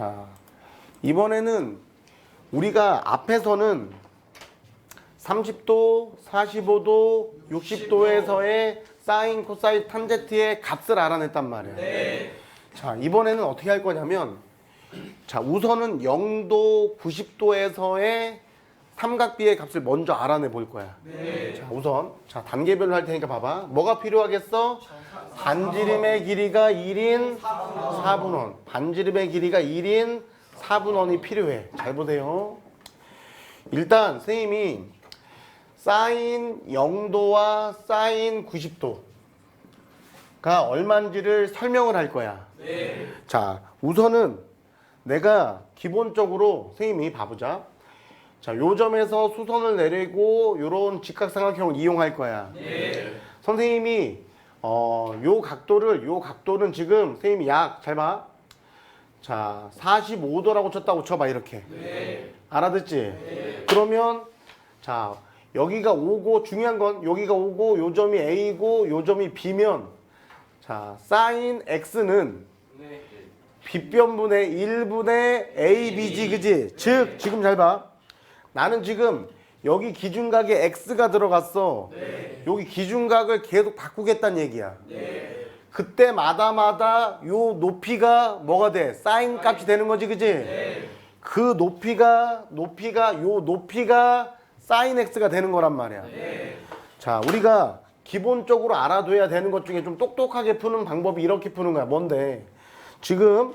자, 이번에는 우리가 앞에서는 30도, 45도, 60도에서의 사인, 코사인, 탄제트의 값을 알아냈단 말이에요. 자, 이번에는 어떻게 할 거냐면, 자, 우선은 0도, 90도에서의 삼각비의 값을 먼저 알아내 볼 거야. 자, 우선, 자, 단계별로 할 테니까 봐봐. 뭐가 필요하겠어? 반지름의 길이가 1인 4분원. 반지름의 길이가 1인 4분원이 필요해. 잘 보세요. 일단, 선생님이 사인 0도와 사인 90도가 얼마인지를 설명을 할 거야. 자, 우선은 내가 기본적으로 선생님이 봐보자. 자, 요 점에서 수선을 내리고 요런 직각삼각형을 이용할 거야. 선생님이 어, 요 각도를 요 각도는 지금 선생님이 약 잘 봐. 자, 45도라고 쳤다고 쳐봐 이렇게. 알아듣지? 그러면 자, 여기가 오고 중요한 건 여기가 오고 요 점이 A고 요 점이 B면 자, 사인 X는 빗변분의 1분의 AB지 그지? 즉 지금 잘 봐. 나는 지금 여기 기준각에 X가 들어갔어. 여기 기준각을 계속 바꾸겠다는 얘기야. 그때마다마다 요 높이가 뭐가 돼? 사인 값이 되는 거지 그지? 그 높이가 높이가 요 높이가 사인 X가 되는 거란 말이야. 자, 우리가 기본적으로 알아둬야 되는 것 중에 좀 똑똑하게 푸는 방법이 이렇게 푸는 거야. 뭔데? 지금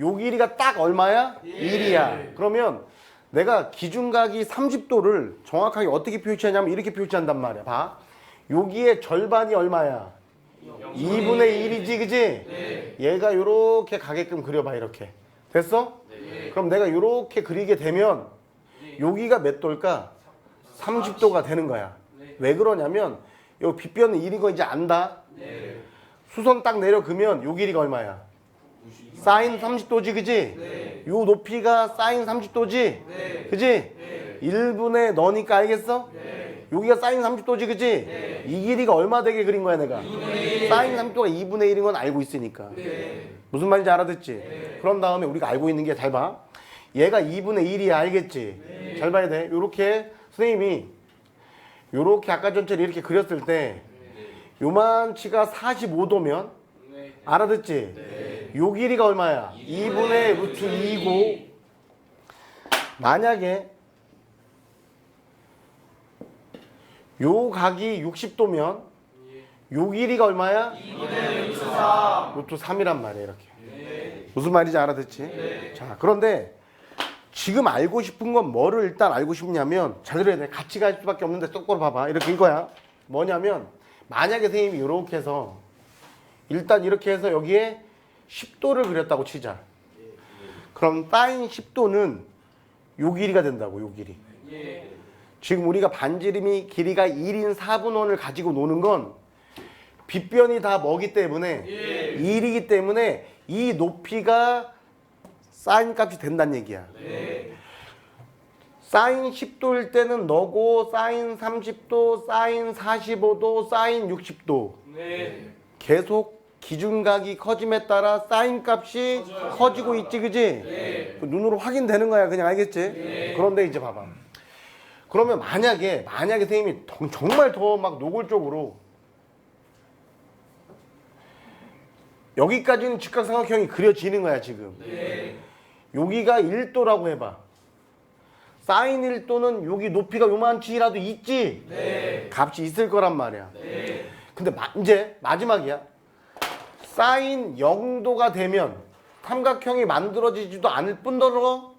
요 길이가 딱 얼마야? 1이야. 그러면 내가 기준각이 30도를 정확하게 어떻게 표시하냐면 이렇게 표시한단 말이야. 봐. 여기에 절반이 얼마야? 2분의 1이지, 그지? 얘가 요렇게 가게끔 그려봐, 이렇게. 됐어? 그럼 내가 요렇게 그리게 되면 여기가 몇 도일까? 30도가 되는 거야. 왜 그러냐면 요 빗변은 1인 거 이제 안다. 수선 딱 내려 그면 요 길이가 얼마야? 사인 30도지 그지? 요 높이가 사인 30도지? 그지? 1분의 너니까 알겠어? 여기가 사인 30도지 그지? 이 길이가 얼마 되게 그린 거야 내가? 사인 30도가 2분의 1인 건 알고 있으니까 무슨 말인지 알아듣지? 그런 다음에 우리가 알고 있는 게 잘 봐. 얘가 2분의 1이야 알겠지? 잘 봐야 돼. 요렇게 선생님이 요렇게 아까 전처럼 이렇게 그렸을 때 요만치가 45도면 알아듣지? 요 길이가 얼마야? 2분의 루트 2고 만약에 요 각이 60도면 요 길이가 얼마야? 2분의 루트 3 루트 3이란 말이야 이렇게 무슨 말인지 알아듣지? 자 그런데 지금 알고 싶은 건 뭐를 일단 알고 싶냐면 잘 들어야 돼 같이 갈 수밖에 없는데 똑바로 봐봐 이렇게 이거야 뭐냐면 만약에 선생님이 이렇게 해서 일단 이렇게 해서 여기에 10도를 그렸다고 치자. 그럼 사인 10도는 요 길이가 된다고, 요 길이. 지금 우리가 반지름이 길이가 1인 4분원을 가지고 노는 건 빗변이 다 뭐기 때문에 1이기 때문에 이 높이가 사인 값이 된다는 얘기야. 사인 10도일 때는 너고 사인 30도, 사인 45도, 사인 60도. 계속 기준각이 커짐에 따라 사인 값이 커지고 있지 그지? 그 눈으로 확인되는 거야 그냥 알겠지? 그런데 이제 봐봐 그러면 만약에 만약에 선생님이 더- 정말 더 막 노골적으로 여기까지는 직각삼각형이 그려지는 거야 지금 여기가 1도라고 해봐 사인 1도는 여기 높이가 요만치라도 있지? 값이 있을 거란 말이야 근데 마- 이제 마지막이야. 사인 0도가 되면 삼각형이 만들어지지도 않을 뿐더러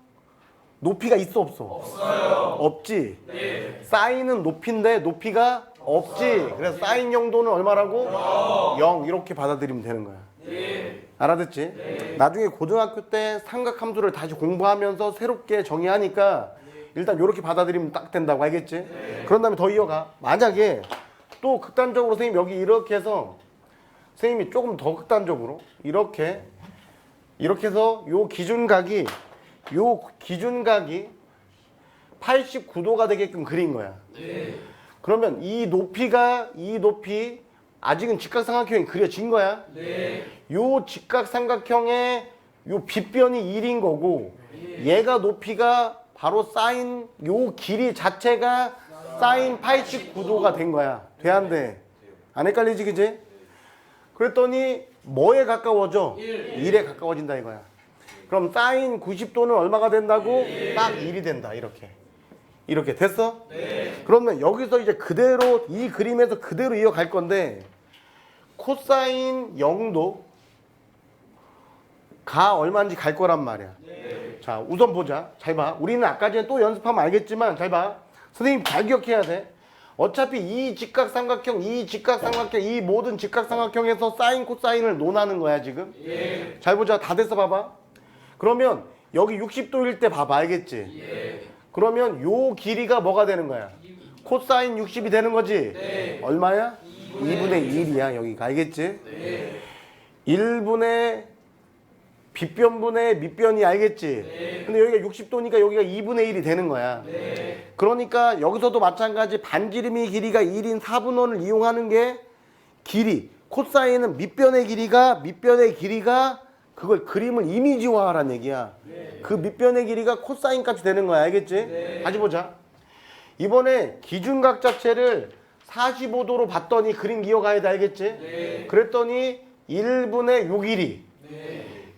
높이가 있어 없어? 없어요. 없지. 사인은 높이인데 높이가 없지. 그래서 사인 0도는 얼마라고? 0 이렇게 받아들이면 되는 거야. 알아듣지? 나중에 고등학교 때 삼각함수를 다시 공부하면서 새롭게 정의하니까 일단 이렇게 받아들이면 딱 된다고 알겠지? 그런 다음에 더 이어가. 만약에 또 극단적으로 선생님 여기 이렇게 해서 선생님이 조금 더 극단적으로 이렇게 이렇게 해서 요 기준각이 요 기준각이 89도가 되게끔 그린 거야. 그러면 이 높이가 이 높이 아직은 직각삼각형이 그려진 거야. 요 직각삼각형의 요 빗변이 1인 거고 얘가 높이가 바로 사인 요 길이 자체가 사인 89도가 된 거야. 돼 안 돼? 안 헷갈리지 그지? 그랬더니 뭐에 가까워져? 1. 에 가까워진다 이거야. 그럼 사인 90도는 얼마가 된다고? 딱 1이 된다 이렇게. 이렇게 됐어? 그러면 여기서 이제 그대로 이 그림에서 그대로 이어갈 건데 코사인 0도 가 얼마인지 갈 거란 말이야. 자, 우선 보자. 잘 봐. 우리는 아까 전에 또 연습하면 알겠지만 잘 봐. 선생님 잘 기억해야 돼. 어차피 이 직각삼각형, 이 직각삼각형, 이 모든 직각삼각형에서 사인, 코사인을 논하는 거야 지금. 잘 보자. 다 됐어 봐봐. 그러면 여기 60도일 때 봐봐. 알겠지? 그러면 요 길이가 뭐가 되는 거야? 코사인 60이 되는 거지? 얼마야? 2분의 1이야 여기가. 알겠지? 1분의 빗변분의 밑변이 알겠지? 근데 여기가 60도니까 여기가 2분의 1이 되는 거야. 그러니까 여기서도 마찬가지 반지름이 길이가 1인 4분원을 이용하는 게 길이. 코사인은 밑변의 길이가 밑변의 길이가 그걸 그림을 이미지화하라는 얘기야. 그 밑변의 길이가 코사인 값이 되는 거야. 알겠지? 다시 보자. 이번에 기준각 자체를 45도로 봤더니 그림 기억해야 돼. 알겠지? 그랬더니 1분의 요 길이.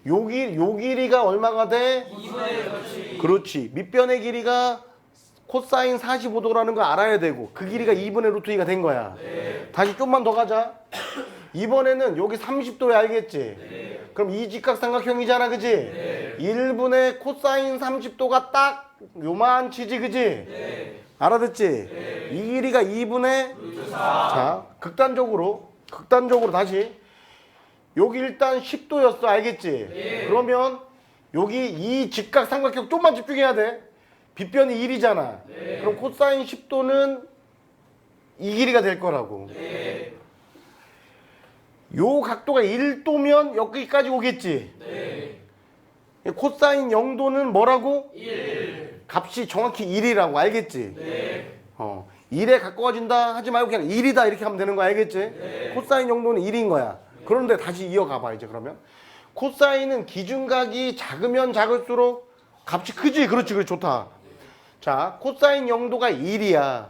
요, 길, 요 길이가 얼마가 돼? 그렇지. 밑변의 길이가 코사인 45도라는 거 알아야 되고 그 길이가 2분의 루트 2가 된 거야. 다시 좀만 더 가자. 이번에는 여기 30도야 알겠지? 그럼 이 직각삼각형이잖아 그지? 1분의 코사인 30도가 딱 요만 치지 그지? 알아듣지? 이 길이가 2분의 자 극단적으로 극단적으로 다시 여기 일단 10도였어 알겠지? 그러면 여기 이 직각 삼각형 좀만 집중해야 돼. 빗변이 1이잖아. 그럼 코사인 10도는 이 길이가 될 거라고. 요 각도가 1도면 여기까지 오겠지? 코사인 0도는 뭐라고? 1 값이 정확히 1이라고 알겠지? 어, 1에 가까워진다 하지 말고 그냥 1이다 이렇게 하면 되는 거 알겠지? 코사인 0도는 1인 거야 그런데 다시 이어가 봐 이제 그러면. 코사인은 기준각이 작으면 작을수록 값이 크지. 그렇지 그렇지. 좋다. 자 코사인 0도가 1이야.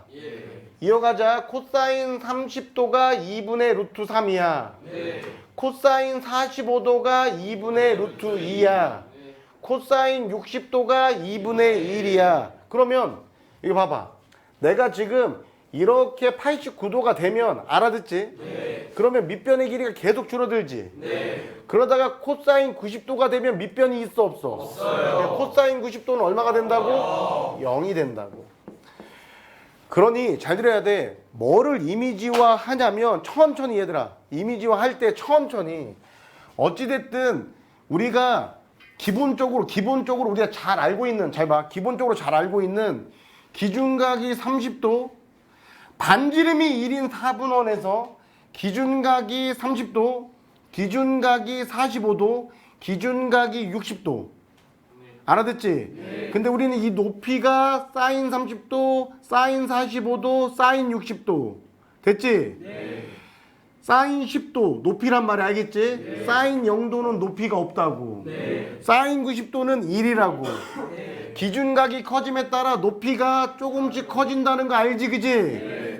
이어가자. 코사인 30도가 2분의 루트 3이야. 코사인 45도가 2분의 루트 2야. 코사인 60도가 2분의 1이야. 그러면 이거 봐봐. 내가 지금 이렇게 89도가 되면 알아듣지? 그러면 밑변의 길이가 계속 줄어들지? 그러다가 코사인 90도가 되면 밑변이 있어 없어? 없어요. 코사인 90도는 얼마가 된다고? 0이 된다고. 그러니 잘 들어야 돼. 뭐를 이미지화 하냐면 천천히 얘들아. 이미지화 할 때 천천히 어찌 됐든 우리가 기본적으로 기본적으로 우리가 잘 알고 있는 잘 봐. 기본적으로 잘 알고 있는 기준각이 30도 반지름이 1인 4분원에서 기준각이 30도, 기준각이 45도, 기준각이 60도. 알아듣지? 근데 우리는 이 높이가 사인 30도, 사인 45도, 사인 60도. 됐지? 사인 10도 높이란 말이 알겠지? 사인 0도는 높이가 없다고. 사인 90도는 1이라고. 기준각이 커짐에 따라 높이가 조금씩 커진다는 거 알지 그지?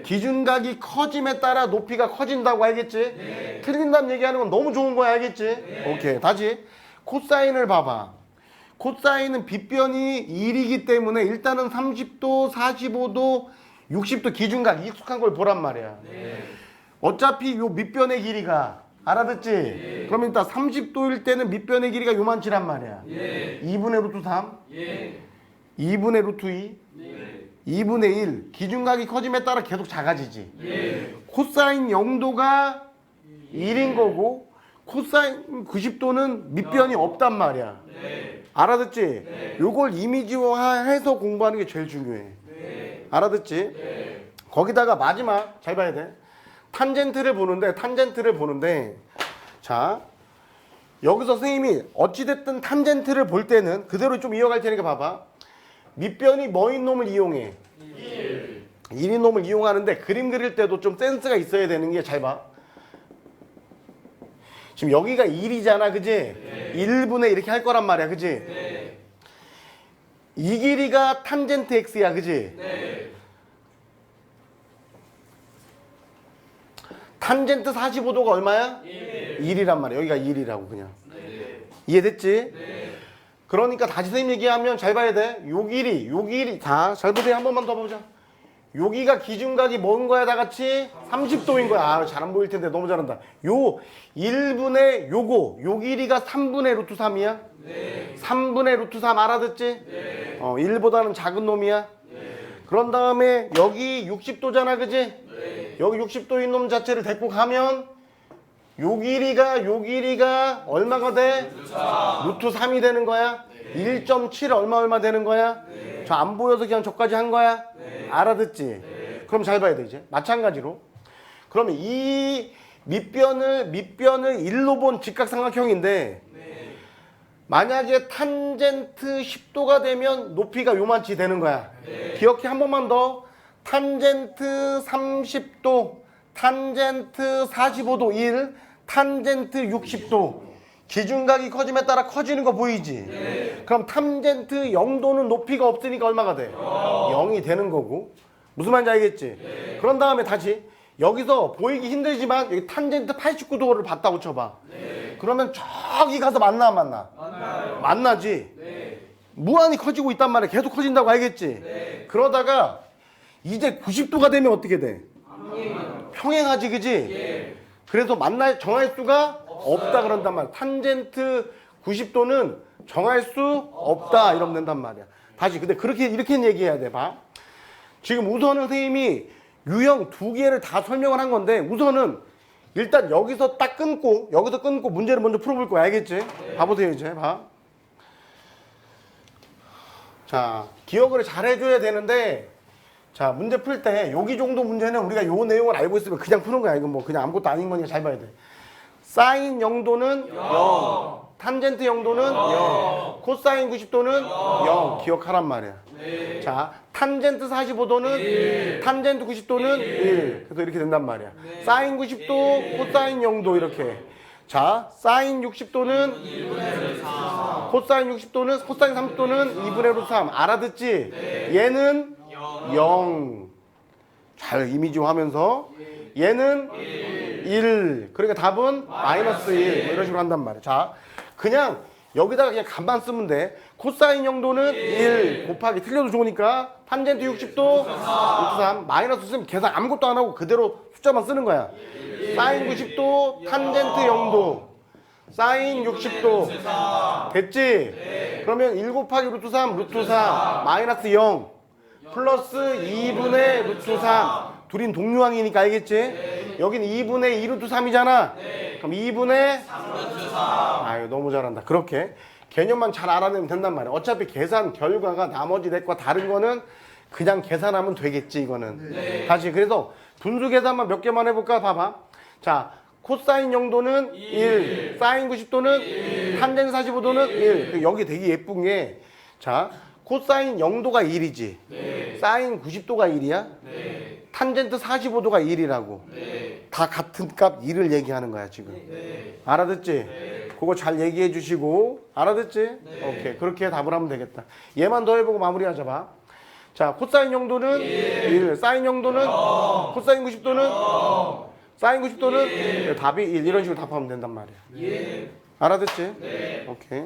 기준각이 커짐에 따라 높이가 커진다고 알겠지? 틀린다는 얘기하는 건 너무 좋은 거야 알겠지? 오케이 다시. 코사인을 봐봐. 코사인은 빗변이 1이기 때문에 일단은 30도 45도 60도 기준각 익숙한 걸 보란 말이야. 어차피 요 밑변의 길이가 알아듣지? 그러면 일단 30도일 때는 밑변의 길이가 요만치란 말이야. 2분의 루트 3 2분의 루트 2 2분의 1 기준각이 커짐에 따라 계속 작아지지 코사인 0도가 1인 거고 코사인 90도는 밑변이 없단 말이야 알아듣지? 요걸 이미지화해서 공부하는 게 제일 중요해 알아듣지? 거기다가 마지막 잘 봐야 돼 탄젠트를 보는데 탄젠트를 보는데 자 여기서 선생님이 어찌됐든 탄젠트를 볼 때는 그대로 좀 이어갈 테니까 봐봐. 밑변이 뭐인 놈을 이용해? 1. 1인 놈을 이용하는데 그림 그릴 때도 좀 센스가 있어야 되는 게 잘 봐. 지금 여기가 1이잖아, 그지? 1분의 이렇게 할 거란 말이야, 그지? 이 길이가 탄젠트 x야, 그지? 탄젠트 45도가 얼마야? 1. 이란 말이야. 여기가 1이라고 그냥. 이해됐지? 그러니까 다시 선생님 얘기하면 잘 봐야 돼. 요 길이, 요 길이. 자, 잘 보세요. 한 번만 더 보자. 여기가 기준각이 뭔 거야 다 같이? 30도인 거야. 아, 잘 안 보일 텐데 너무 잘한다. 요 1분의 요거, 요 길이가 3분의 루트 3이야? 네. 3분의 루트 3 알아듣지? 네. 어, 1보다는 작은 놈이야? 그런 다음에 여기 60도잖아, 그지? 여기 60도인 놈 자체를 데리고 가면 요 길이가 요 길이가 얼마가 돼? 루트 3이 되는 거야? 1.7 얼마 얼마 되는 거야? 저 안 보여서 그냥 저까지 한 거야? 알아듣지? 그럼 잘 봐야 돼 이제 마찬가지로 그러면 이 밑변을 밑변을 1로 본 직각삼각형인데 만약에 탄젠트 10도가 되면 높이가 요만치 되는 거야. 기억해 한 번만 더. 탄젠트 30도, 탄젠트 45도 1, 탄젠트 60도. 기준각이 커짐에 따라 커지는 거 보이지? 그럼 탄젠트 0도는 높이가 없으니까 얼마가 돼? 0이 되는 거고. 무슨 말인지 알겠지? 그런 다음에 다시 여기서 보이기 힘들지만 여기 탄젠트 89도를 봤다고 쳐봐. 그러면 저기 가서 만나 안 만나? 만나지. 무한히 커지고 있단 말이야. 계속 커진다고 알겠지? 그러다가 이제 90도가 되면 어떻게 돼? 평행하지, 그지? 그래서 만날 정할 수가 없다 그런단 말이야. 탄젠트 90도는 정할 수 없다 이러면 된단 말이야. 다시 근데 그렇게 이렇게 얘기해야 돼. 봐. 지금 우선은 선생님이 유형 두 개를 다 설명을 한 건데 우선은 일단 여기서 딱 끊고 여기서 끊고 문제를 먼저 풀어볼 거야 알겠지? 봐보세요 이제 봐. 자 기억을 잘 해줘야 되는데 자 문제 풀 때 여기 정도 문제는 우리가 요 내용을 알고 있으면 그냥 푸는 거야 이건 뭐 그냥 아무것도 아닌 거니까 잘 봐야 돼. 사인 0도는 0, 탄젠트 0도는 0, 코사인 90도는 0 기억하란 말이야. 자, 탄젠트 45도는 탄젠트 90도는 1. 그래서 이렇게 된단 말이야. 사인 90도, 코사인 0도 이렇게. 자, 사인 60도는 코사인 60도는 코사인 30도는 2분의 루트 3. 알아듣지? 얘는 0. 잘 이미지화하면서 얘는 1. 그러니까 답은 마이너스 1. 뭐 이런 식으로 한단 말이야. 자, 그냥 여기다가 그냥 간만 쓰면 돼. 코사인 정도는 1 곱하기 틀려도 좋으니까 탄젠트 60도 루트 3 마이너스 쓰면 계산 아무것도 안 하고 그대로 숫자만 쓰는 거야. 사인 90도 탄젠트 0도 사인 60도 됐지? 그러면 1 곱하기 루트 3 루트 4 마이너스 0 플러스 2분의 루트 3 둘인 동류항이니까 알겠지? 여긴 2분의 2 루트 3이잖아. 그럼 2분의 아유 너무 잘한다. 그렇게 개념만 잘 알아내면 된단 말이야. 어차피 계산 결과가 나머지 넷과 다른 거는 그냥 계산하면 되겠지 이거는. 다시 그래서 분수 계산만 몇 개만 해볼까? 봐봐. 자 코사인 0도는 1, 사인 90도는 탄젠 45도는 1 여기 되게 예쁜 게 자 코사인 0도가 1이지. 사인 90도가 1이야? 탄젠트 45도가 1이라고. 다 같은 값 1을 얘기하는 거야 지금. 알아듣지? 그거 잘 얘기해 주시고. 알아듣지? 오케이. 그렇게 답을 하면 되겠다. 얘만 더 해보고 마무리하자 봐. 자 코사인 정도는 1, 사인 정도는 코사인 90도는 사인 90도는 답이 1 이런 식으로 답하면 된단 말이야. 알아듣지? 오케이